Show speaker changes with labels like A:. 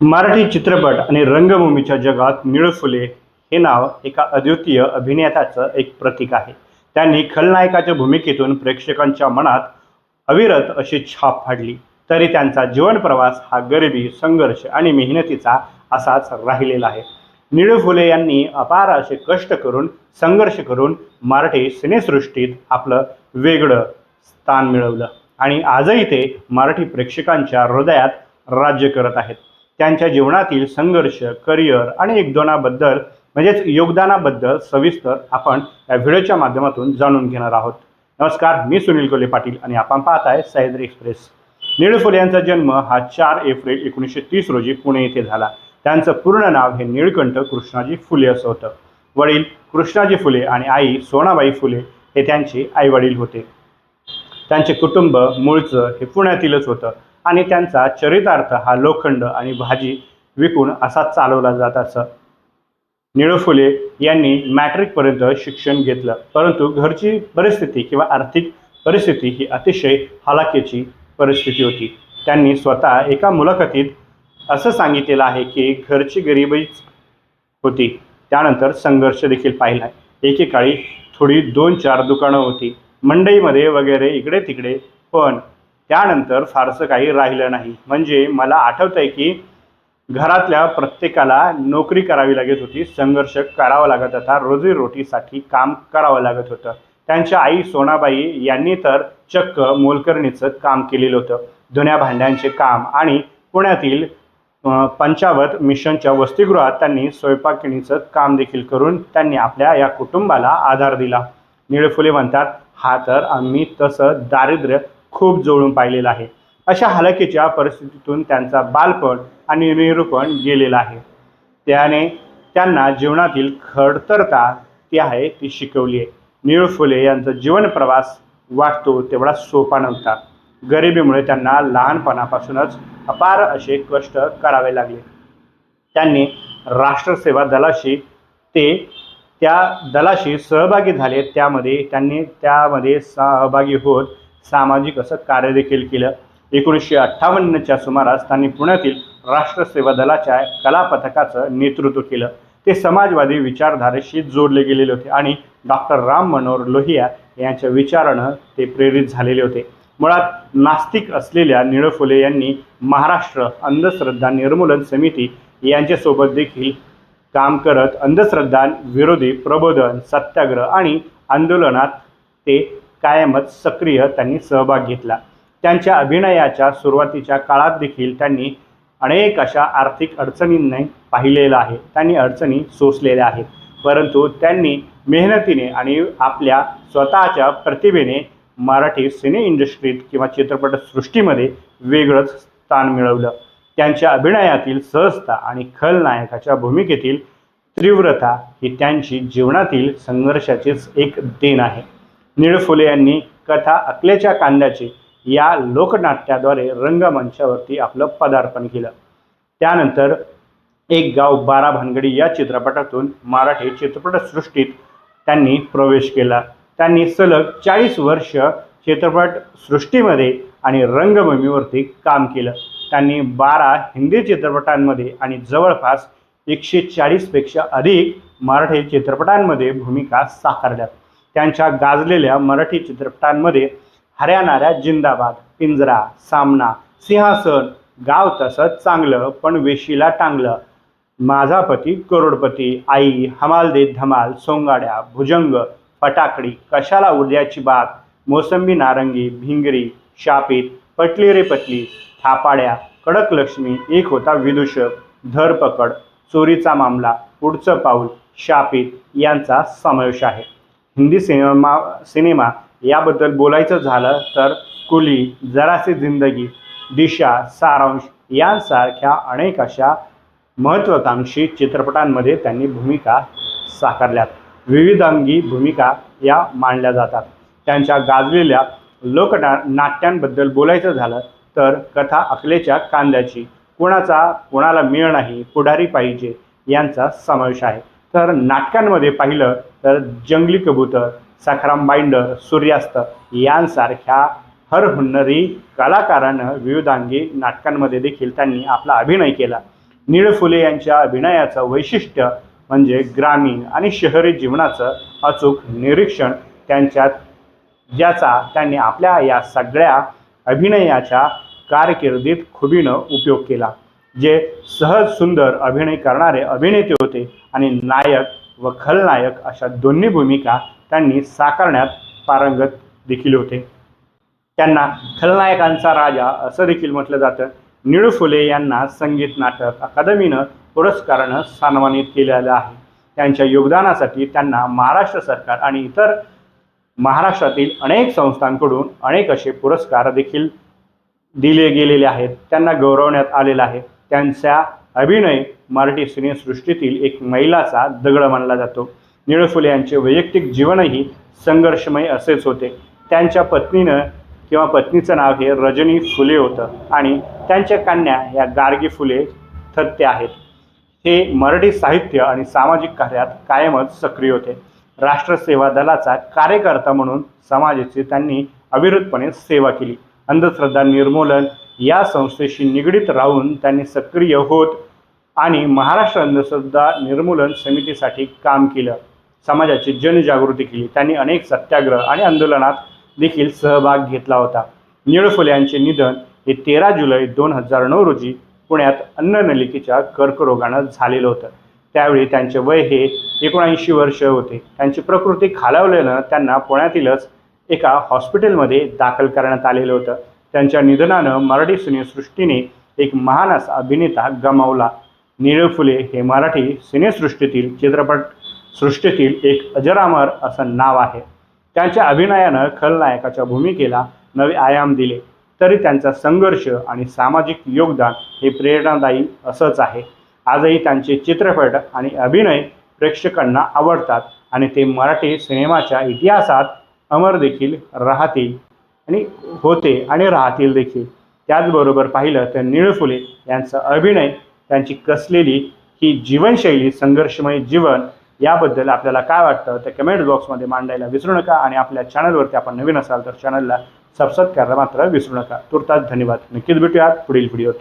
A: मराठी चित्रपट आणि रंगभूमीच्या जगात निळ फुले हे नाव एका अद्वितीय अभिनेत्याचं एक प्रतीक आहे. त्यांनी खलनायकाच्या भूमिकेतून प्रेक्षकांच्या मनात अविरत अशी छाप फाडली. तरी त्यांचा जीवन प्रवास हा गरिबी संघर्ष आणि मेहनतीचा असाच राहिलेला आहे. निळू फुले यांनी अपार असे कष्ट करून संघर्ष करून मराठी सिनेसृष्टीत आपलं वेगळं स्थान मिळवलं. आणि आजही ते मराठी प्रेक्षकांच्या हृदयात राज्य करत आहेत. त्यांच्या जीवनातील संघर्ष करिअर आणि योगदानाबद्दल म्हणजेच योगदानाबद्दल सविस्तर आपण या व्हिडिओच्या माध्यमातून जाणून घेणार आहोत. नमस्कार मी सुनील कोले पाटील आणि आपण पाहत आहे सह्याद्री एक्सप्रेस. निळू फुले यांचा जन्म हा चार एप्रिल एकोणीसशे तीस रोजी पुणे येथे झाला. त्यांचं पूर्ण नाव हे निळकंठ कृष्णाजी फुले असं होतं. वडील कृष्णाजी फुले आणि आई सोनाबाई फुले हे त्यांचे आईवडील होते. त्यांचे कुटुंब मूळचं हे पुण्यातीलच होतं. आणि त्यांचा चरितार्थ हा लोखंड आणि भाजी विकून असा चालवला जात असं. निळू फुले यांनी मॅट्रिकपर्यंत शिक्षण घेतलं. परंतु घरची परिस्थिती किंवा आर्थिक परिस्थिती ही अतिशय हलाखीची परिस्थिती होती. त्यांनी स्वतः एका मुलाखतीत असं सांगितलेलं आहे की घरची गरिबीच होती. त्यानंतर संघर्ष देखील पाहिला. एकेकाळी थोडी दोन चार दुकानं होती. मंडईमध्ये वगैरे इकडे तिकडे पण त्यानंतर फारसं काही राहिलं नाही. म्हणजे मला आठवतं आहे की घरातल्या प्रत्येकाला नोकरी करावी लागत होती संघर्ष करावा लागत होता रोजीरोटीसाठी काम करावं लागत होतं. त्यांच्या आई सोनाबाई यांनी तर चक्क मोलकरणीचं काम केलेलं होतं. धुण्या भांड्यांचे काम आणि पुण्यातील पंचावत मिशनच्या वसतिगृहात त्यांनी स्वयंपाकिणीचं काम देखील करून त्यांनी आपल्या या कुटुंबाला आधार दिला. निळे फुले म्हणतात हा तर आम्ही तसं दारिद्र्य खूप जवळून पाहिलेलं आहे. अशा हलकीच्या परिस्थितीतून त्यांचा बालपण आणि निरूपण गेलेला आहे. त्याने त्यांना जीवनातील खडतरता ती आहे ती शिकवली आहे. निळ फुले यांचा जीवनप्रवास वाटतो तेवढा सोपा नव्हता. गरिबीमुळे त्यांना लहानपणापासूनच अपार असे कष्ट करावे लागले. त्यांनी राष्ट्रसेवा दलाशी ते त्या दलाशी सहभागी झाले त्यामध्ये त्यांनी त्यामध्ये सहभागी होत सामाजिक असं कार्य देखील केलं. एकोणीसशे अठ्ठावन्नच्या सुमारास त्यांनी पुण्यातील राष्ट्रसेवा दलाच्या कला पथकाचं नेतृत्व केलं. ते समाजवादी विचारधारेशी जोडले गेलेले होते आणि डॉक्टर राम मनोहर लोहिया यांच्या विचारानं ते प्रेरित झालेले होते. मुळात नास्तिक असलेल्या निळफुले यांनी महाराष्ट्र अंधश्रद्धा निर्मूलन समिती यांच्यासोबत देखील काम करत अंधश्रद्धा विरोधी प्रबोधन सत्याग्रह आणि आंदोलनात ते कायमच सक्रिय त्यांनी सहभाग घेतला. त्यांच्या अभिनयाच्या सुरुवातीच्या काळात देखील त्यांनी अनेक अशा आर्थिक अडचणींनी पाहिलेलं आहे. त्यांनी अडचणी सोसलेल्या आहेत. परंतु त्यांनी मेहनतीने आणि आपल्या स्वतःच्या प्रतिभेने मराठी सिने इंडस्ट्रीत किंवा चित्रपटसृष्टीमध्ये वेगळंच स्थान मिळवलं. त्यांच्या अभिनयातील सहजता आणि खलनायकाच्या भूमिकेतील तीव्रता ही त्यांची जीवनातील संघर्षाचीच एक देण आहे. निळ फुले यांनी कथा अकलेच्या कांद्याचे या लोकनाट्याद्वारे रंगमंचावरती आपलं पदार्पण केलं. त्यानंतर एक गाव बारा भानगडी या चित्रपटातून मराठी चित्रपटसृष्टीत त्यांनी प्रवेश केला. त्यांनी सलग चाळीस वर्ष चित्रपटसृष्टीमध्ये आणि रंगभूमीवरती काम केलं. त्यांनी बारा हिंदी चित्रपटांमध्ये आणि जवळपास एकशे चाळीसपेक्षा अधिक मराठी चित्रपटांमध्ये भूमिका साकारल्या. त्यांच्या गाजलेल्या मराठी चित्रपटांमध्ये हरियाणाऱ्या जिंदाबाद पिंजरा सामना सिंहासन गाव तसंच चांगलं पण वेशीला टांगलं. माझा पती करोडपती आई हमाल दे धमाल सोंगाड्या भुजंग फटाकडी कशाला उद्याची बात मोसंबी नारंगी भिंगरी शापित पटली रे पटली थापाड्या कडक लक्ष्मी एक होता विदूषक धरपकड चोरीचा मामला पुढचं पाऊल शापित यांचा समावेश आहे. हिंदी सिनेमा सिनेमा याबद्दल बोलायचं झालं तर कुली जरासी जिंदगी दिशा सारांश यांसारख्या अनेक अशा महत्त्वाकांक्षी चित्रपटांमध्ये त्यांनी भूमिका साकारल्यात. विविधांगी भूमिका या मांडल्या जातात. त्यांच्या गाजलेल्या लोकना नाट्यांबद्दल बोलायचं झालं तर कथा अकलेच्या कांद्याची कुणाचा कुणाला मिळ नाही पुढारी पाहिजे यांचा समावेश आहे. तर नाटकांमध्ये पाहिलं तर जंगली कबूतर सखाराम बाइंडर सूर्यास्त यांसारख्या हरहुन्नरी कलाकारानं विविधांगी नाटकांमध्ये देखील त्यांनी आपला अभिनय केला. नीळ फुले यांच्या अभिनयाचं वैशिष्ट्य म्हणजे ग्रामीण आणि शहरी जीवनाचं अचूक निरीक्षण त्यांच्यात ज्याचा त्यांनी आपल्या या सगळ्या अभिनयाच्या कारकिर्दीत खुबीनं उपयोग केला. जे सहज सुंदर अभिनय करणारे अभिनेते होते आणि नायक व खलनायक अशा दोन्ही भूमिका त्यांनी साकारण्यात पारंगत देखील होते. त्यांना खलनायकांचा राजा असं देखील म्हटलं जातं. निळू फुले यांना संगीत नाटक अकादमीनं पुरस्कारानं सन्मानित केलेलं आहे. त्यांच्या योगदानासाठी त्यांना महाराष्ट्र सरकार आणि इतर महाराष्ट्रातील अनेक संस्थांकडून अनेक असे पुरस्कार देखील दिले गेलेले आहेत. त्यांना गौरवण्यात आलेलं आहे. त्यांचा अभिनय मराठी सिनेसृष्टीतील एक मैलाचा दगड मानला जातो. निळ फुले यांचे वैयक्तिक जीवनही संघर्षमय असेच होते. त्यांच्या पत्नीनं किंवा पत्नीचं नाव हे रजनी फुले होतं आणि त्यांच्या कन्या या गार्गी फुले थत्ते आहेत. हे मराठी साहित्य आणि सामाजिक कार्यात कायमच सक्रिय होते. राष्ट्रसेवा दलाचा कार्यकर्ता म्हणून समाजाची त्यांनी अविरतपणे सेवा केली. अंधश्रद्धा निर्मूलन या संस्थेशी निगडीत राहून त्यांनी सक्रिय होत आणि महाराष्ट्र अंधश्रद्धा निर्मूलन समितीसाठी काम केलं. समाजाची जनजागृती केली. त्यांनी अनेक सत्याग्रह आणि आंदोलनात देखील सहभाग घेतला होता. निळ फुले यांचे निधन हे तेरा जुलै दोन हजार नऊ रोजी पुण्यात अन्ननलिकेच्या कर्करोगानं झालेलं होतं. त्यावेळी त्यांचे वय हे एकोणऐंशी वर्ष होते. त्यांची प्रकृती खालावल्यानं त्यांना पुण्यातीलच एका हॉस्पिटलमध्ये दाखल करण्यात आलेलं होतं. त्यांच्या निधनानं मराठी सिनेसृष्टीने एक महान असा अभिनेता गमावला. निळ फुले हे मराठी सिनेसृष्टीतील चित्रपट सृष्टीतील एक अजरामर असं नाव आहे. त्यांच्या अभिनयानं खलनायकाच्या भूमिकेला नवे आयाम दिले. तरी त्यांचा संघर्ष आणि सामाजिक योगदान हे प्रेरणादायी असंच आहे. आजही त्यांचे चित्रपट आणि अभिनय प्रेक्षकांना आवडतात आणि ते मराठी सिनेमाच्या इतिहासात अमर देखील राहतील आणि होते आणि राहतील देखील. त्याचबरोबर पाहिलं तर निळ फुले यांचा अभिनय त्यांची कसलेली ही जीवनशैली संघर्षमय जीवन याबद्दल आपल्याला काय वाटतं? ते कमेंट बॉक्समध्ये मांडायला विसरू नका आणि आपल्या चॅनलवरती आपण नवीन असाल तर चॅनलला सबस्क्राईब करायला मात्र विसरू नका. तुर्तास धन्यवाद. नक्कीच भेटूयात पुढील व्हिडिओत